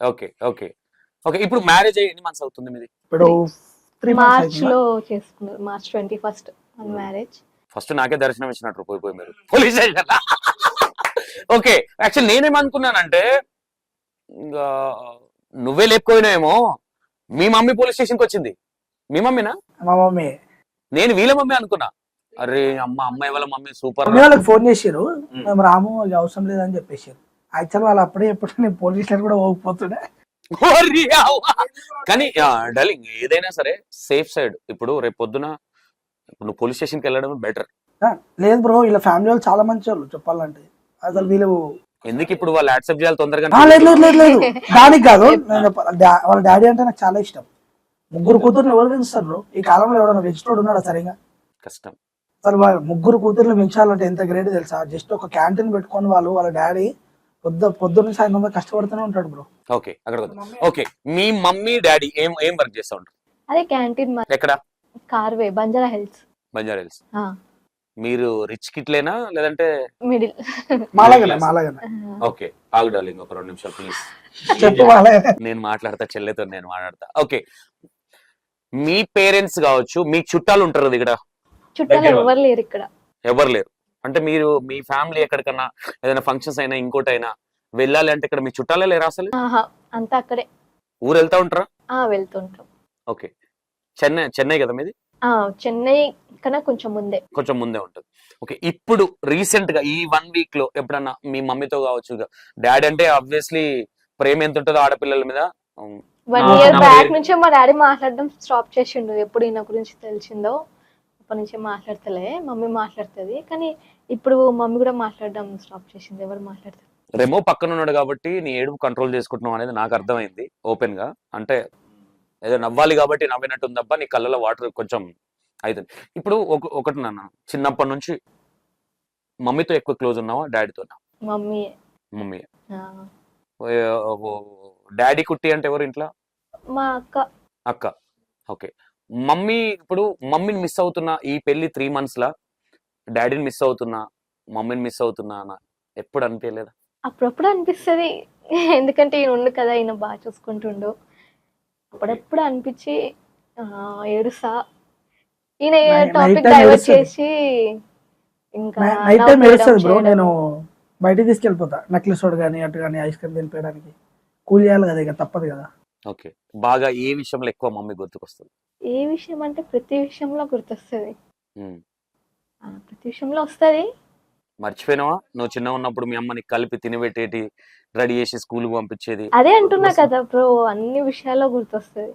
Okay okay. Okay ఇప్పుడు marriage అయ్యి ఎన్ని మంత్స్ అవుతుంది మీది? ఇప్పుడు త్రీ మార్చ్లో చేసుకున్నారు March twenty first marriage first నాకే దర్శనం ఇచ్చినట్టు పోయి పోయి మీరు. పోలీస్ స్టేషన్ ఓకే యాక్చువల్ నేనేమనుకున్నానంటే ఇంకా నువ్వే లేపుకోయినావేమో మీ మమ్మీ పోలీస్ స్టేషన్కి వచ్చింది. మీ మమ్మీనా? మా మమ్మీ. నేను వీళ్ళ మమ్మీ అనుకున్నా. అరే అమ్మ అమ్మాయి వాళ్ళ మమ్మీ సూపర్ మమ్మీ వాళ్ళకి ఫోన్ చేసారు మేము రాము ఇక అవసరం లేదని చెప్పేసారు యాక్చువల్ వాళ్ళు అప్పుడే ఎప్పుడు నేను పోలీస్ స్టేషన్ కూడా పోకపోతుండే కానీ డార్లింగ్ ఏదైనా సరే సేఫ్ సైడ్. ఇప్పుడు రేపు పొద్దున ఇప్పుడు నువ్వు పోలీస్ స్టేషన్కి వెళ్ళడం బెటర్. లేదు బ్రో ఇలా ఫ్యామిలీ వాళ్ళు చాలా మంచి వాళ్ళు చెప్పాలంటే. అసలు వీళ్ళు ఎందుకు ఇప్పుడు వాళ్ళు యాక్సెప్ట్ చేయాలి తొందరగా లేదు లేదు లేదు లేదు. దానికి కాదు వాళ్ళ డాడీ అంటే నాకు చాలా ఇష్టం. ముగ్గురు కూతుర్ని ఎవరు పెంచుతారు? బ్రో ఈ కాలంలో ఎవరైనా పెంచుతాడు ఉన్నాడా సరిగా? కష్టం. అసలు వాళ్ళ ముగ్గురు కూతుర్ని పెంచాలంటే ఎంత గ్రేట్ తెలుసా? జస్ట్ ఒక క్యాంటీన్ పెట్టుకొని వాళ్ళు వాళ్ళ డాడీ పొద్దు పొద్దున్న సాయంత్రం దాకా కష్టపడుతూనే ఉంటాడు బ్రో. ఓకే అక్కడ ఓకే మీ మమ్మీ డాడీ ఏం ఏం వర్క్ చేస్తా ఉంటారు? అదే క్యాంటీన్ ఎక్కడ? కార్వే బంజారా హిల్స్. బంజారా హిల్స్. మీరు రిచ్ కిట్లేనా లేదంటే? మిడిల్. మాలాగనే మాలాగనే. ఓకే ఆగు డార్లింగ్ ఒక రెండు నిమిషాలు ప్లీజ్ చెప్పు నేను మాట్లాడతా చెల్లెతో నేను మాట్లాడతా. ఓకే మీ పేరెంట్స్ కావచ్చు మీ చుట్టాలు ఉంటారు ఇక్కడ? చుట్టాలు ఎవరు లేరు ఇక్కడ. ఎవరు లేరు? అంటే మీరు మీ ఫ్యామిలీ ఎక్కడికన్నా ఏదైనా ఫంక్షన్స్ అయినా ఇంకోటైనా వెళ్ళాలి అంటే ఇక్కడ మీ చుట్టాలే లేరా అసలు? ఆహా అంతా అక్కడే. ఊరు వెళ్తా ఉంటారా? ఆ వెళ్తుంటాం ఓకే. చెన్నై చెన్నై కదా మీది? ఆ చెన్నై కన్నా కొంచెం ముందే. కొంచెం ముందే ఉంటుంది. ఓకే ఇప్పుడు రీసెంట్గా ఈ వన్ వీక్లో ఎప్పుడన్నా మీ మమ్మీతో కావచ్చు డాడీ అంటే ఆబ్వియస్లీ ప్రేమ ఎంత ఉంటుందో ఆడపిల్లల మీద. Um, one ah, year back నుంచే మా డాడీ మాట్లాడడం స్టాప్ చేసిండు. ఎప్పుడు ఈయన గురించి తెలిసిందో అప్పటి నుంచే మాట్లాడతలే. మమ్మీ మాట్లాడుతుంది. కానీ ఇప్పుడు మమ్మీ కూడా మాట్లాడడం స్టాప్ చేసింది. ఎవరు మాట్లాడతారు? రెమో పక్కన ఉన్నాడు కాబట్టి నీ ఏడుపు కంట్రోల్ చేసుకుంటున్నావు అనేది నాకు అర్థమైంది ఓపెన్గా. అంటే ఏదో నవ్వాలి కాబట్టి నవ్వినట్టు ఉందబ్బా నీ కళ్ళలో వాటర్ కొంచెం అవుతుంది ఇప్పుడు ఒక ఒకటి నాన్న చిన్నప్పటి నుంచి మమ్మీతో ఎక్కువ క్లోజ్ ఉన్నావా డాడీతో మమ్మీ. మమ్మీ. డాడీ కుట్టి అంటే ఎవరు ఇంట్లో? మా అక్క. అక్క. ఓకే. మమ్మీ ఇప్పుడు మమ్మీని మిస్ అవుతున్నా ఈ పెళ్ళి త్రీ మంత్స్ లా డాడీని మిస్ అవుతున్నా మమ్మీని మిస్ అవుతున్నా ఎప్పుడు అనిపించలేదా? అప్పుడప్పుడు అనిపిస్తుంది. ఎందుకంటే ఈయన ఉండు కదా ఈయన బాగా చూసుకుంటుండు. అప్పుడప్పుడు అనిపించి ఆ, ఏడుసా ఈయన టాపిక్ డైవర్ట్. చేసి ఇంకా నైట్ టైం నవ్వేయడం ఏడుస్తుంది బ్రో చేయడం. నేను బయటికి తీసుకెళ్ళిపోతా. నెక్లెస్ వాడు కానీ అటు కానీ ఐస్ క్రీమ్ తినిపించడానికి కూల్ చేయాలి కదా ఇక తప్పదు కదా. ఓకే. బాగా ఏ విషయంలో ఎక్కువ మమ్మీ గుర్తుకొస్తుంది? ఏ విషయం అంటే ప్రతి విషయంలో గుర్తొస్తుంది. ప్రతి విషయంలో వస్తుంది. మర్చిపోయినావా? నువ్వు చిన్న ఉన్నప్పుడు మీ అమ్మని కలిపి తినబెట్టేటి రెడీ చేసి స్కూల్ పంపించేది? అదే అంటున్నా కదా బ్రో అన్ని విషయాల్లో గుర్తొస్తుంది.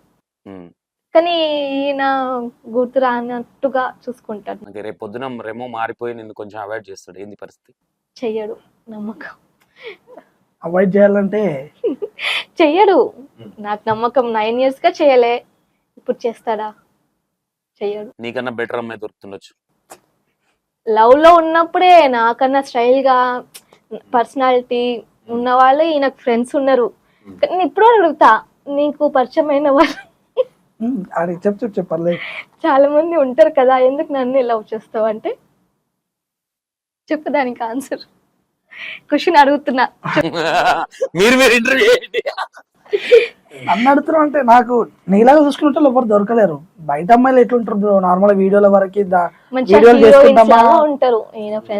కానీ ఈయన గుర్తు రానట్టుగా చూసుకుంటాడు. నాకు రేపు పొద్దున రెమో మారిపోయి నిన్ను కొంచెం అవాయిడ్ చేస్తాడు. ఏంది పరిస్థితి? చెయ్యడు నమ్మకం. అవాయిడ్ చేయాలంటే? చెయ్యడు. నాకు నమ్మకం నైన్ ఇయర్స్గా చేయలే. ఇప్పుడు చేస్తాడా? చెయ్యడు. నీకన్నా బెటర్ అమ్మాయి దొరుకుతుండొచ్చు. లవ్లో ఉన్నప్పుడే నాకన్నా స్టైల్గా పర్సనాలిటీ ఉన్న వాళ్ళు ఈయనకు ఫ్రెండ్స్ ఉన్నారు. Hmm. కానీ నేను ఇప్పుడు అడుగుతా నీకు పరిచయమైన వాళ్ళు. ఉమ్, ఆడికి చెప్పు చెప్పు చెప్పర్లేదు చాలా మంది ఉంటారు కదా ఎందుకు నన్ను లవ్ చేస్తావు అంటే? చెప్పు దానికి ఆన్సర్ క్వశ్చన్ అడుగుతున్నా. మీరు మీరు ఇంటర్వ్యూ నన్ను అడుగుతున్నావు అంటే నాకు నీలాగా చూసుకుంటే ఎవరు దొరకలేరు. బయట అమ్మాయిలు ఎట్లుంటారు బ్రో? నార్మల్ వీడియోల వరకు వీడియోలు చేసుకుంటామా?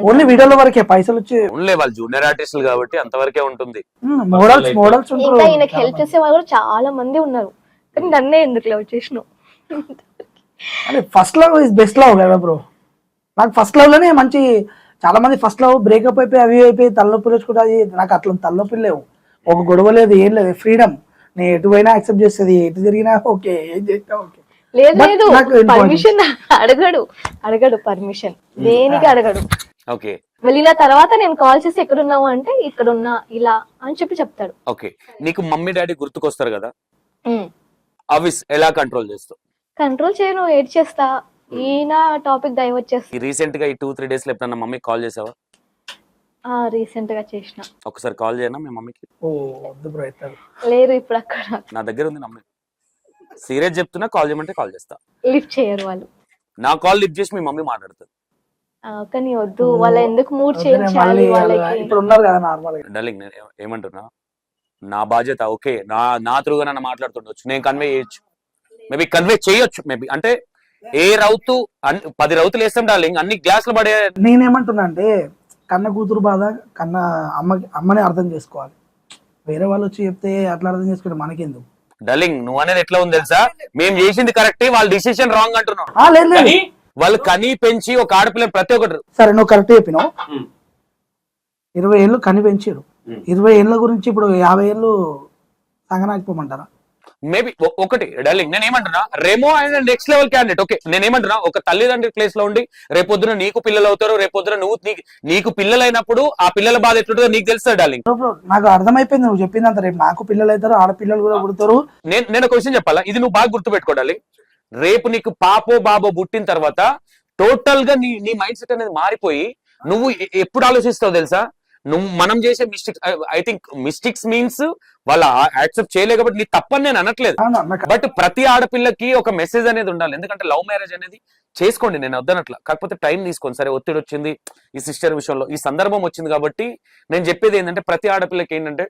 ఓన్లీ వీడియోల వరకే పైసలు వచ్చి ఓన్లీ వాళ్ళు జూనియర్ ఆర్టిస్టులు కాబట్టి అంతవరకే ఉంటుంది. మోడల్స్ మోడల్స్ ఉంటారు. ఈయనకి హెల్ప్ చేసే వాళ్ళు చాలా మంది ఉన్నారు. కానీ నన్నే ఎందుకు లవ్ చేసినావు? అంటే first love is best love కదా బ్రో? నాకు ఫస్ట్ లవ్లోనే మంచి చాలా మంది ఫస్ట్ లవ్ బ్రేకప్ అయిపోయి అవి అయిపోయి తలనొప్పులు వచ్చుకుంటే అది నాకు అట్లా తలనొప్పులు లేవు. ఒక గొడవ లేదు ఏం లేదు ఫ్రీడమ్ నేను ఎటు పోయినా యాక్సెప్ట్ చేస్తుంది. ఎటు తిరిగినా ఓకే ఏం చేసినా ఓకే లేదు లేదు. పర్మిషన్ అడగడు. అడగడు పర్మిషన్ దేనికి అడగడు? ఓకే వెళ్ళిన తర్వాత నేను కాల్ చేసి ఎక్కడున్నావు అంటే ఇక్కడ ఉన్నా ఇలా అని చెప్పి చెప్తాడు. ఓకే నీకు మమ్మీ డాడీ గుర్తుకొస్తారు కదా? అవి ఎలా కంట్రోల్ చేస్తావు? కంట్రోల్ చేయను ఏడ్ చేస్తా. ఈయన టాపిక్ డైవర్ట్ చేస్తా. రీసెంట్గా ఈ టూ త్రీ డేస్లో ఎప్పుడన్నా మమ్మీ కాల్ చేసావా? రీసెంట్గా చేసిన. ఒకసారి కాల్ చేయనా మీ మమ్మీకి? ఓ వద్దు బ్రో అవుతారు లేరు ఇప్పుడు అక్కడ. నా దగ్గర ఉంది మమ్మీ. సీరియస్ చెప్తున్నా కాల్ చేయమంటే కాల్ చేస్తా. లిఫ్ట్ చేయరు వాళ్ళు. నా కాల్ లిఫ్ట్ చేసి మీ మమ్మీ మాట్లాడుతుంది. ఆ, కానీ వద్దు. వాళ్ళ ఎందుకు మూడ్ చేంజ్ మళ్ళీ చేయాలి వాళ్ళ- వాళ్ళకి? ఇప్పుడు ఉన్నారు కదా నార్మల్గా డార్లింగ్ నేను ఏ- ఏమంటున్నా? నా బాధ్యత ఓకే నా నా త్రూగా నన్ను మాట్లాడుతుండొచ్చు. నేను కన్వే చేయొచ్చు. మేబీ కన్వే చేయొచ్చు మేబీ అంటే ఏ రౌతు పది రౌతులు వేస్తాం డార్లింగ్ అన్ని గ్లాసులు పడే నేనేమంటున్నా అంటే కన్న కూతురు బాధ కన్న అమ్మకి అమ్మని అర్థం చేసుకోవాలి. వేరే వాళ్ళు వచ్చి చెప్తే అట్లా అర్థం చేసుకుంటే మనకెందుకు? డార్లింగ్ నువ్వు అనేది ఎట్లా ఉంది తెలుసా? మేము చేసింది కరెక్టే వాళ్ళ డిసిషన్ రాంగ్ అంటున్నావు ఆ, లేదు లేదు. కానీ వాళ్ళు కని పెంచి ఒక ఆడపిల్లని ప్రతి ఒక్కటి సరే నువ్వు కరెక్ట్ చెప్పినావు. ఇరవై ఏళ్ళు కని పెంచారు ఉమ్. ఇరవై ఏళ్ళ గురించి ఇప్పుడు యాభై ఏళ్ళు సంగనాకపోమంటారా మేబీ ఒకటి డార్లింగ్ నేను ఏమంటున్నా రెమో ఆయన నెక్స్ట్ లెవెల్ క్యాండిడేట్ ఓకే నేను ఏమంటున్నా ఒక తల్లిదండ్రి ప్లేస్లో ఉండి రేపొద్దున నీకు పిల్లలు అవుతారు రేపొద్దున నువ్వు నీకు నీకు పిల్లలు అయినప్పుడు ఆ పిల్లల బాధ ఎట్లుంటుందో నీకు తెలుస్తుంది డార్లింగ్. నాకు అర్థమైపోయింది నువ్వు చెప్పిందంత రేపు నాకు పిల్లలు అవుతారు ఆడపిల్లలు కూడా పుడతారు. నేను నేను ఒక విషయం చెప్పాలా? ఇది నువ్వు బాగా గుర్తుపెట్టుకోవాలి రేపు నీకు పాపో బాబో పుట్టిన తర్వాత టోటల్గా నీ నీ మైండ్ సెట్ అనేది మారిపోయి నువ్వు ఎప్పుడు ఆలోచిస్తావు తెలుసా? నువ్వు మనం చేసే mistakes I think mistakes means వాళ్ళ యాక్సెప్ట్ చేయలే కాబట్టి నీ తప్పని నేను అనట్లేదు. బట్ ప్రతి ఆడపిల్లకి ఒక మెసేజ్ అనేది ఉండాలి. ఎందుకంటే లవ్ మ్యారేజ్ అనేది చేసుకోండి నేను వద్దనట్ల. కాకపోతే టైం తీసుకోండి. సరే ఒత్తిడి వచ్చింది ఈ సిస్టర్ విషయంలో ఈ సందర్భం వచ్చింది కాబట్టి నేను చెప్పేది ఏంటంటే ప్రతి ఆడపిల్లకి ఏంటంటే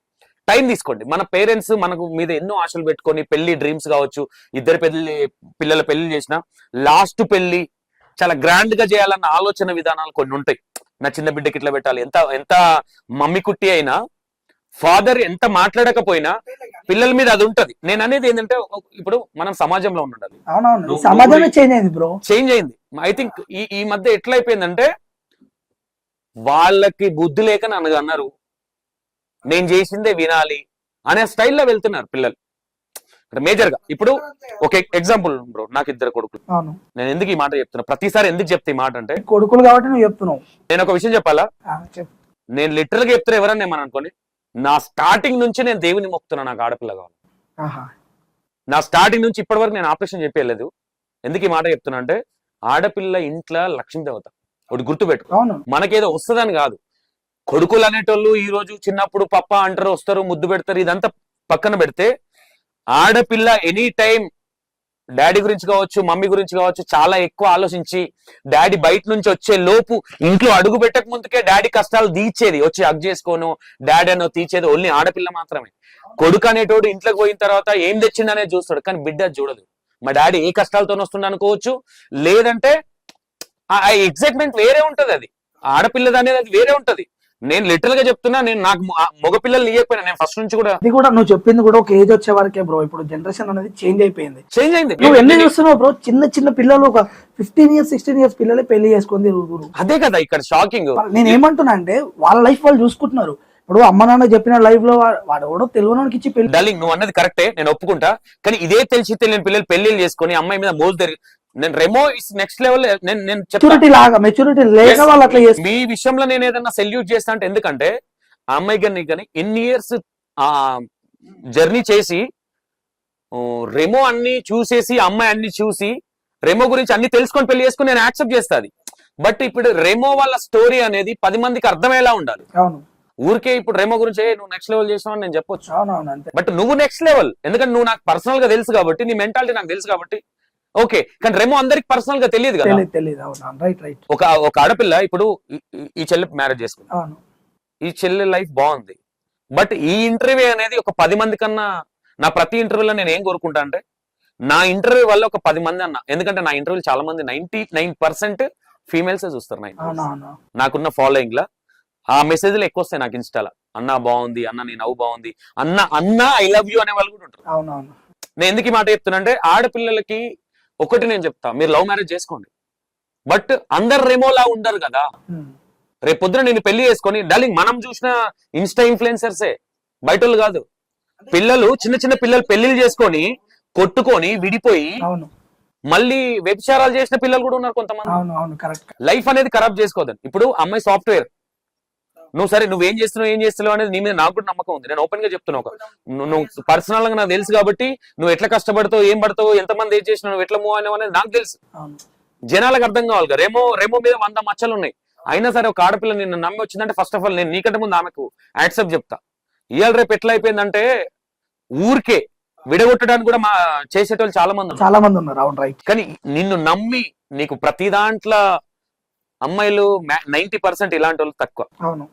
టైం తీసుకోండి. మన పేరెంట్స్ మనకు మీద ఎన్నో ఆశలు పెట్టుకొని పెళ్ళి డ్రీమ్స్ కావచ్చు ఇద్దరు పెళ్ళి పిల్లల పెళ్ళి చేసిన లాస్ట్ పెళ్ళి చాలా గ్రాండ్గా చేయాలన్న ఆలోచన విధానాలు కొన్ని ఉంటాయి. నా చిన్న బిడ్డకి ఇట్లా పెట్టాలి. ఎంత ఎంత మమ్మీ కుట్టి అయినా ఫాదర్ ఎంత మాట్లాడకపోయినా పిల్లల మీద అది ఉంటది. నేను అనేది ఏంటంటే ఇప్పుడు మనం సమాజంలో ఉండాలి. సమాజమే చేంజ్ అయింది బ్రో చేంజ్ అయింది. ఐ థింక్ ఈ ఈ మధ్య ఎట్లా అయిపోయిందంటే వాళ్ళకి బుద్ధి లేక నన్ను అన్నారు. నేను చేసిందే వినాలి అనే స్టైల్లో వెళ్తున్నారు పిల్లలు. మేజర్గా. ఇప్పుడు ఒక ఎగ్జాంపుల్ బ్రో నాకు ఇద్దరు కొడుకులు. అవును. నేను ఎందుకు ఈ మాట చెప్తున్నా? ప్రతిసారి ఎందుకు చెప్తే ఈ మాట అంటే? కొడుకులు కాబట్టి నువ్వు చెప్తున్నావు. నేను ఒక విషయం చెప్పాలా? చెప్పు. నేను లిటరల్గా చెప్తారు ఎవరన్నా ఏమని అనుకోండి నా స్టార్టింగ్ నుంచి నేను దేవుని మొక్కుతున్నా నాకు ఆడపిల్ల కావాలి. నా స్టార్టింగ్ నుంచి ఇప్పటి వరకు నేను ఆపరేషన్ చెప్పలేదు ఎందుకు ఈ మాట చెప్తున్నా అంటే ఆడపిల్ల ఇంట్లో లక్ష్మీ దేవత. ఒకటి గుర్తుపెట్టు మనకేదో వస్తుందని కాదు. కొడుకులు అనేటోళ్ళు ఈ రోజు చిన్నప్పుడు పప్ప అంటారు వస్తారు ముద్దు పెడతారు ఇదంతా పక్కన పెడితే ఆడపిల్ల ఎనీ టైం డాడీ గురించి కావచ్చు మమ్మీ గురించి కావచ్చు చాలా ఎక్కువ ఆలోచించి డాడీ బయట నుంచి వచ్చే లోపు ఇంట్లో అడుగు పెట్టక ముందుకే డాడీ కష్టాలు తీర్చేది. వచ్చి హగ్ చేసుకోను డాడీ అనో తీర్చేది ఓన్లీ ఆడపిల్ల మాత్రమే. కొడుకు అనేటోడు ఇంట్లోకి పోయిన తర్వాత ఏం తెచ్చిండనే చూస్తాడు కానీ బిడ్డ అది చూడదు. మా డాడీ ఏ కష్టాలతో వస్తుండ అనుకోవచ్చు లేదంటే ఆ ఎగ్జైట్మెంట్ వేరే ఉంటది అది. ఆడపిల్లది అనేది అది వేరే ఉంటది. నేను లిటరల్గా చెప్తున్నా నేను నాకు మగపిల్లలు ఇయ్యకపోయినా నేను ఫస్ట్ నుంచి కూడా ఇది కూడా నువ్వు చెప్పింది కూడా ఒక ఏజ్ వచ్చే వరకే బ్రో ఇప్పుడు జనరేషన్ అనేది చేంజ్ అయిపోయింది. చేంజ్ అయింది. నువ్వు ఎన్ని నేను- చూస్తున్నావు బ్రో చిన్న చిన్న పిల్లలు ఒక ఫిఫ్టీన్ ఇయర్స్ సిక్స్టీన్ ఇయర్స్ పిల్లలే పెళ్ళి తిరుగుతురు అదే కదా ఇక్కడ షాకింగ్ నేను ఏమంటున్నా అంటే వాళ్ళ లైఫ్ వాళ్ళు చూసుకుంటున్నారు. ఇప్పుడు అమ్మ నాన్న చెప్పిన లైఫ్లో వాడు ఎవడో తెలియనోనికి ఇచ్చి పెళ్ళి డార్లింగ్ నువ్వు అన్నది కరెక్టే నేను ఒప్పుకుంటా. కానీ ఇదే తెలిసి తెలియని పిల్లలు పెళ్ళిళ్ళు చేసుకొని అమ్మాయి మీద మోజు నేను రెమో ఇస్ నెక్స్ట్ లెవెల్ నేను నేను మెచ్యూరిటీ లాగా మెచ్యూరిటీ లేక. వాళ్ళు అట్లా మీ విషయంలో నేను ఏదన్నా సెల్యూట్ చేస్తా అంటే ఎందుకంటే ఆ అమ్మాయి కానీ కానీ ఎన్ని ఇయర్స్ ఆ జర్నీ చేసి రెమో అన్ని చూసేసి అమ్మాయి అన్ని చూసి రెమో గురించి అన్ని తెలుసుకొని పెళ్ళి చేసుకుని నేను యాక్సెప్ట్ చేస్తాది బట్ ఇప్పుడు రెమో వాళ్ళ స్టోరీ అనేది పది మందికి అర్థమయ్యేలా ఉండాలి. ఊరికే ఇప్పుడు రెమో గురించి "ఏ, నువ్వు నెక్స్ట్ లెవెల్ చేసావు అని నేను చెప్పొచ్చు. బట్ నువ్వు నెక్స్ట్ లెవెల్ ఎందుకంటే నువ్వు నాకు పర్సనల్గా తెలుసు కాబట్టి నీ మెంటాలిటీ నాకు తెలుసు కాబట్టి ఓకే కానీ రెమో అందరికి పర్సనల్గా తెలియదు కదా? తెలియదు తెలియదు అవును రైట్ రైట్ ఒక ఒక ఆడపిల్ల ఇప్పుడు ఈ- చెల్లి మ్యారేజ్ చేసుకుంది. అవును. ఈ చెల్లి లైఫ్ బాగుంది. బట్ ఈ ఇంటర్వ్యూ అనేది ఒక పది మంది కన్నా నా ప్రతి ఇంటర్వ్యూలో నేను ఏం కోరుకుంటా అంటే నా ఇంటర్వ్యూ వల్ల ఒక పది మంది అన్న. ఎందుకంటే నా ఇంటర్వ్యూ చాలా మంది నైన్టీ నైన్ పర్సెంట్ ఫీమేల్స్ చూస్తారు నైన్ అవును నాకున్న ఫాలోయింగ్ లా. ఆ మెసేజ్లు ఎక్కువ వస్తాయి నాకు ఇన్స్టాలో అన్న బాగుంది అన్న నీ నవ్వు బాగుంది అన్న అన్న ఐ లవ్ యూ అనే వాళ్ళు కూడా ఉంటారు. నేను ఎందుకు ఈ మాట చెప్తున్నా అంటే ఆడపిల్లలకి ఒకటి నేను చెప్తా మీరు లవ్ మ్యారేజ్ చేసుకోండి. బట్ అందరు రెమోలా ఉండరు కదా. రేపు పొద్దున నేను పెళ్ళి చేసుకొని డార్లింగ్ మనం చూసిన ఇన్స్టా ఇన్ఫ్లుయెన్సర్సే బయట కాదు. పిల్లలు చిన్న చిన్న పిల్లలు పెళ్ళిళ్ళు చేసుకొని కొట్టుకొని విడిపోయి మళ్ళీ వ్యభిచారాలు చేసిన పిల్లలు కూడా ఉన్నారు కొంతమంది. లైఫ్ అనేది ఖరాబ్ చేసుకోవద్దు. ఇప్పుడు అమ్మాయి సాఫ్ట్వేర్ నువ్వు సరే నువ్వు ఏం చేస్తున్నావు ఏం చేస్తున్నావు అనేది నీ మీద నాకు కూడా నమ్మకం ఉంది. నేను ఓపెన్గా చెప్తున్నావు ఒక నువ్వు- పర్సనల్గా నాకు తెలుసు కాబట్టి నువ్వు ఎట్లా కష్టపడతావు ఏం పడతావు ఎంతమంది ఏం చేసినావు నువ్వు ఎట్లా మూవ్ అయినావు అనేది నాకు తెలుసు. జనాలకు అర్థం కావాలి కదా. రేమో రేమో మీద వంద మచ్చలు ఉన్నాయి. అయినా సరే ఒక ఆడపిల్ల నిన్ను నమ్మి వచ్చిందంటే ఫస్ట్ ఆఫ్ ఆల్ నేను నీకంటే ముందు ఆమెకు యాక్సెప్ట్ చెప్తా. ఇవాళ రేపు ఎట్లా అయిపోయిందంటే ఊరికే విడగొట్టడానికి కూడా మా చేసేటోళ్ళు చాలా మంది ఉన్నారు. చాలా మంది ఉన్నారు. అవును రైట్ కానీ నిన్ను నమ్మి నీకు ప్రతి దాంట్లో అమ్మాయిలు నైన్టీ పర్సెంట్ ఇలాంటి వాళ్ళు తక్కువ. అవును.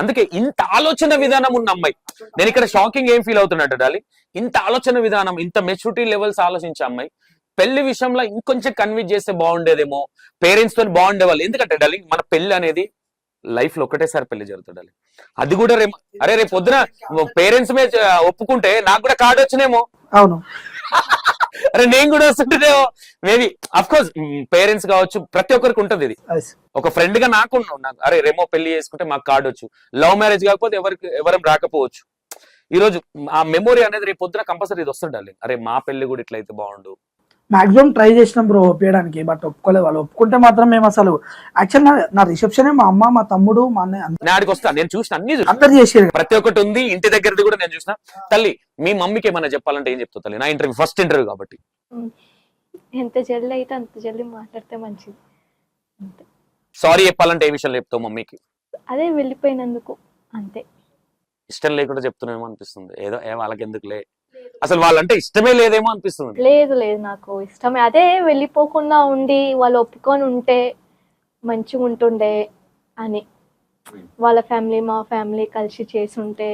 అందుకే ఇంత ఆలోచన విధానం ఉన్న అమ్మాయి. నేను ఇక్కడ షాకింగ్ ఏం ఫీల్ అవుతున్నట్టు డాలి? ఇంత ఆలోచన విధానం ఇంత మెచ్యూరిటీ లెవెల్స్ ఆలోచించే అమ్మాయి పెళ్ళి విషయంలో ఇంకొంచెం కన్విన్స్ చేస్తే బాగుండేదేమో పేరెంట్స్తో బాగుండేవాళ్ళు. ఎందుకంటే డాలి మన పెళ్ళి అనేది లైఫ్లో ఒకటేసారి పెళ్ళి జరుగుతుంది డాలి. అది కూడా రేపు అరే రేపు పొద్దున పేరెంట్స్ మీద ఒప్పుకుంటే నాకు కూడా కార్డు వచ్చినేమో. అవును. అరే నేను కూడా వస్తుంటేనేమో మేబీ అఫ్ కోర్స్ పేరెంట్స్ కావచ్చు ప్రతి ఒక్కరికి ఉంటది ఇది. ఒక ఫ్రెండ్గా నాకు. నాకు అరే రేమో పెళ్ళి చేసుకుంటే మాకు కార్డు వచ్చు లవ్ మ్యారేజ్ కాకపోతే ఎవరికి ఎవరం రాకపోవచ్చు ఈ రోజు ఆ మెమొరీ అనేది రేపు పొద్దున కంపల్సరీ ఇది వస్తుండాలి అరే మా పెళ్ళి కూడా ఇట్లయితే బాగుండు మాక్సిమం ట్రై చేసినాం బ్రో ఒప్పించడానికి బట్ ఒప్పుకోలేదు. వాళ్ళు ఒప్పుకుంటే మాత్రం మేము అసలు యాక్చువల్ నా రిసెప్షన్ మా అమ్మ మా తమ్ముడు మా అన్నయ్య వస్తా. నేను చూసిన అన్ని అందరు చేసారు ప్రతి ఒక్కటి ఉంది ఇంటి దగ్గరది కూడా నేను చూసిన. తల్లి మీ మమ్మీకి ఏమైనా చెప్పాలంటే ఏం చెప్తావు తల్లి? నా ఇంటర్వ్యూ ఫస్ట్ ఇంటర్వ్యూ కాబట్టి. ఎంత జల్ది అయితే అంత జల్ది మాట్లాడితే మంచిది. సారీ చెప్పాలంటే ఏ విషయం చెప్తావు మమ్మీకి? అదే వెళ్ళిపోయినందుకు అంతే. ఇష్టం లేకుండా చెప్తున్నామేమో అనిపిస్తుంది. ఏదో ఏ వాళ్ళకి ఎందుకులే అసలు వాళ్ళంటే ఇష్టమే లేదేమో అనిపిస్తుంది. లేదు లేదు నాకు ఇష్టమే. అదే వెళ్ళిపోకుండా ఉండి వాళ్ళు ఒప్పుకొని ఉంటే మంచిగా ఉంటుండే అని. వాళ్ళ ఫ్యామిలీ మా ఫ్యామిలీ కలిసి చేసి ఉంటే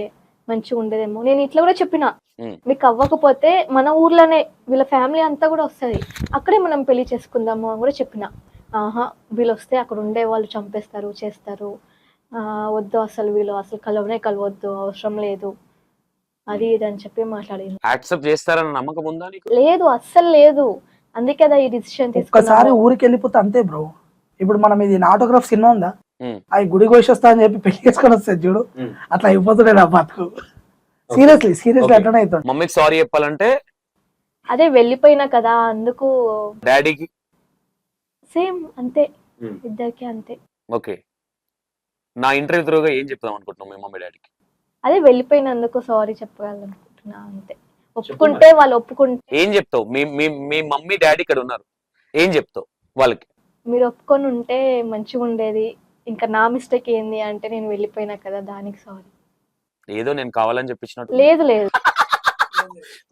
మంచిగా ఉండేదేమో. నేను ఇట్లా కూడా చెప్పిన. మీకు అవ్వకపోతే మన ఊర్లోనే వీళ్ళ ఫ్యామిలీ అంతా కూడా వస్తుంది. అక్కడే మనం పెళ్ళి చేసుకుందాము అని కూడా చెప్పిన. ఆహా వీళ్ళు వస్తే అక్కడ ఉండే వాళ్ళు చంపేస్తారు చేస్తారు. వద్దు అసలు వీళ్ళు. అసలు కలవనే కలవద్దు. అవసరం లేదు. అది ఇది అని చెప్పి మాట్లాడింది. యాక్సెప్ట్ చేస్తారన్న నమ్మకం ఉందా నీకు? లేదు అస్సలు లేదు. అందుకే కదా ఈ డిసిషన్ ఒక్కసారి తీసుకున్నాను. ఊరికి వెళ్ళిపోతే అంతే బ్రో. ఇప్పుడు మనం ఇది ఆటోగ్రాఫ్ సినిమా ఉందా? ఉమ్. అవి గుడి కోసి వస్తా అని చెప్పి పెళ్ళి చేసుకొని వస్తుంది చూడు. ఉమ్. అట్లా అయిపోతుండే నా బతుకు సీరియస్లీ సీరియస్లీ Okay. అట్లనే అవుతుంది మమ్మీకి సారీ చెప్పాలంటే? అదే వెళ్ళిపోయినా కదా అందుకు డాడీకి? సేమ్ అంతే. ఇద్దరికి అంతే. ఓకే. నా ఇంటర్వ్యూ త్రూగా ఏం చెప్తాం అనుకుంటున్నాం మీ మమ్మీ డాడీకి? అదే వెళ్ళిపోయినందుకు సారీ చెప్పగలనుకుంటున్నా అంతే. ఒప్పుకుంటే వాళ్ళు ఒప్పుకుంటే ఏం చెప్తావు? మీ మీ మీ మమ్మీ డాడీ ఇక్కడ ఉన్నారు. ఏం చెప్తావు వాళ్ళకి? మీరు ఒప్పుకొని ఉంటే మంచిగా ఉండేది. ఇంకా నా మిస్టేక్ ఏంది అంటే నేను వెళ్ళిపోయినా కదా దానికి సారీ ఏదో నేను కావాలని చెప్పించినట్టు లేదు లేదు.